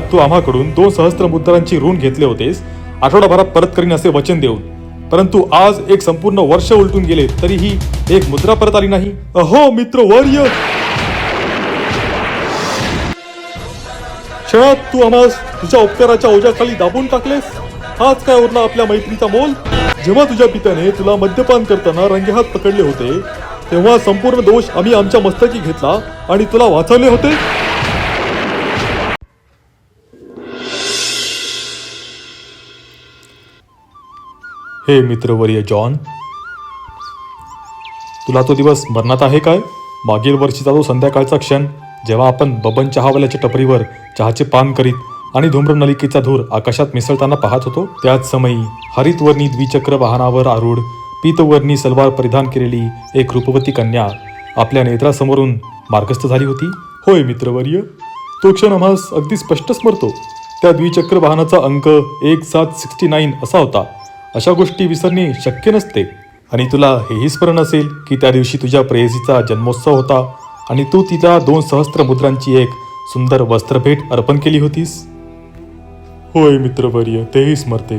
तू आम्हाकडून दोन सहस्त्र मुद्रांची ऋण घेतले होतेस. आठवडाभरात परत करीन असे वचन देऊन. परंतु आज एक संपूर्ण वर्ष उलटून गेले तरीही एक मुद्रा परत आली नाही. अहो मित्र वर्य! क्षणात तू आम्हास तुझ्या उपकाराच्या ओझ्याखाली दाबून टाकलेस. हाच काय उरला आपल्या मैत्रीचा मोल? जेव्हा तुझ्या पित्याने तुला मद्यपान करताना रंगेहात पकडले होते तेव्हा संपूर्ण दोष आम्ही आमच्या मस्तकी घेतला आणि तुला वाचवले होते. हे मित्रवर्य जॉन तुला तो दिवस स्मरणात आहे काय? मागील वर्षीचा तो संध्याकाळचा क्षण जेव्हा आपण बबन चहावाल्याच्या टपरीवर चहाचे पान करीत आणि धूम्रनलिकेचा धूर आकाशात मिसळताना पाहत होतो त्याच समयी हरितवर्णी द्विचक्र वाहनावर आरूढ पीतवर्णी सलवार परिधान केलेली एक रूपवती कन्या आपल्या नेत्रासमोरून मार्गस्थ झाली होती. होय मित्रवर्य तो क्षण आम्हास अगदी स्पष्ट स्मरतो. त्या द्विचक्र वाहनाचा अंक एक सात सिक्स्टी नाईन असा होता. अशा गोष्टी विसरणे शक्य नसते. आणि तुला हेही स्मरण असेल की त्या दिवशी तुझ्या प्रेयसीचा जन्मोत्सव होता आणि तू तिला दोन सहस्त्र मुद्रांची एक सुंदर वस्त्रभेट अर्पण केली होतीस? होय मित्रवर्य तेही स्मरते.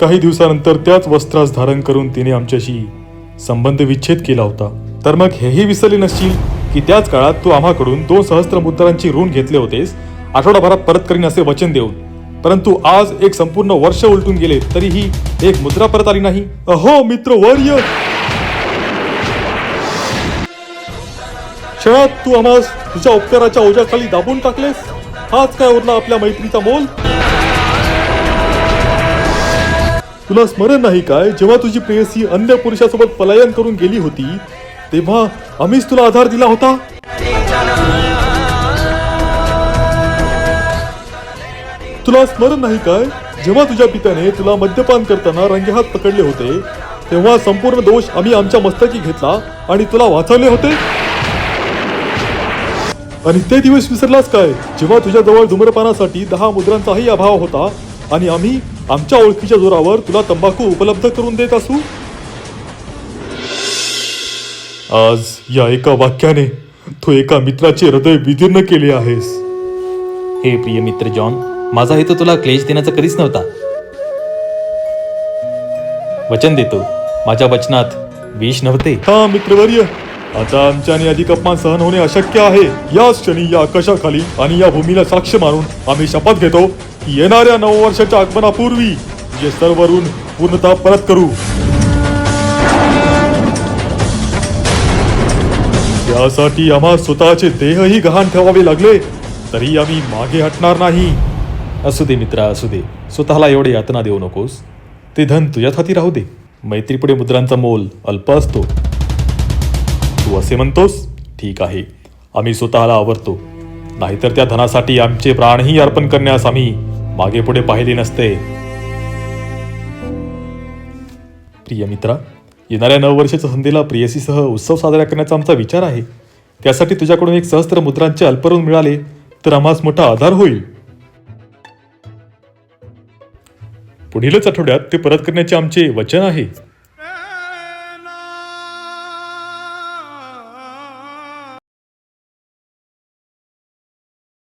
काही दिवसानंतर त्याच वस्त्रास धारण करून तिने आमच्याशी संबंध विच्छेद केला होता. तर मग हेही विसरले नसशील की त्याच काळात तू आम्हाकडून दोन सहस्त्र मुद्रांची ऋण घेतले होतेस? आठवडाभरात परत करीन असे वचन देऊन. परंतु आज एक संपूर्ण वर्ष उलटून गेले तरीही एक मुद्रा परत आली नाही. अहो मित्र वर्य! क्षणात तू आम्हास तुझ्या उपकाराच्या ओझ्याखाली दाबून टाकलेस? हाच काय उरला आपल्या मैत्रीचा मोल? तुला स्मरण नाही काय? जेव्हा तुझी प्रेयसी अन्य पुरुषासोबत पलायन करून गेली होती तेव्हा आम्हीच तुला आधार दिला होता? तुला स्मरण नाही काय? जेव्हा तुझ्या पित्याने तुला मद्यपान करताना रंगेहात पकडले होते तेव्हा संपूर्ण दोष आम्ही आमच्या मस्तकी घेतला आणि तुला वाचवले होते? आणि ते दिवस विसरलास काय? जेव्हा तुझ्याजवळ धूम्रपानासाठी दहा मुद्रांचाही अभाव होता आणि आम्ही आमच्या ओळखीच्या जोरावर तुला तंबाखू उपलब्ध करून देत असू? आज या एका वाक्याने तू एका मित्राचे हृदय विदीर्ण केले आहेस. हे प्रिय मित्र जॉन माझा हेतू तुला क्लेश देण्याचा कधीच नव्हता. वचन देतो माझ्या वचनात विष नव्हते. हा मित्रवर्य आता आमच्याने अधिक अपमान सहन होणे अशक्य आहे. या क्षणी या आकाशाखाली आणि या भूमीला साक्ष मारून आम्ही शपथ घेतो की येणाऱ्या नववर्षाच्या आगमनापूर्वी जे सर्व ऋण पूर्णतः परत करू. त्यासाठी आम्हा स्वतःचे देहही गहाण ठेवावे लागले तरी आम्ही मागे हटणार नाही. असू दे मित्रा असू दे. स्वतःला एवढे यातना देऊ नकोस. ते धन तुझ्याच हाती राहू दे. मैत्रीपुढे मुद्रांचा मोल अल्प असतो. तू असे म्हणतोस? ठीक आहे. आम्ही स्वतःला आवरतो. नाहीतर त्या धनासाठी आमचे प्राणही अर्पण करण्यास आम्ही मागे पुढे पाहिले नसते. प्रिय मित्रा येणाऱ्या नववर्षाच्या संधीला प्रियसीसह उत्सव साजरा करण्याचा आमचा विचार आहे. त्यासाठी तुझ्याकडून एक सहस्त्र मुद्रांचे अल्परून मिळाले तर आम्हास मोठा आधार होईल. पुढीलच आठवड्यात ते परत करण्याचे आमचे वचन आहे.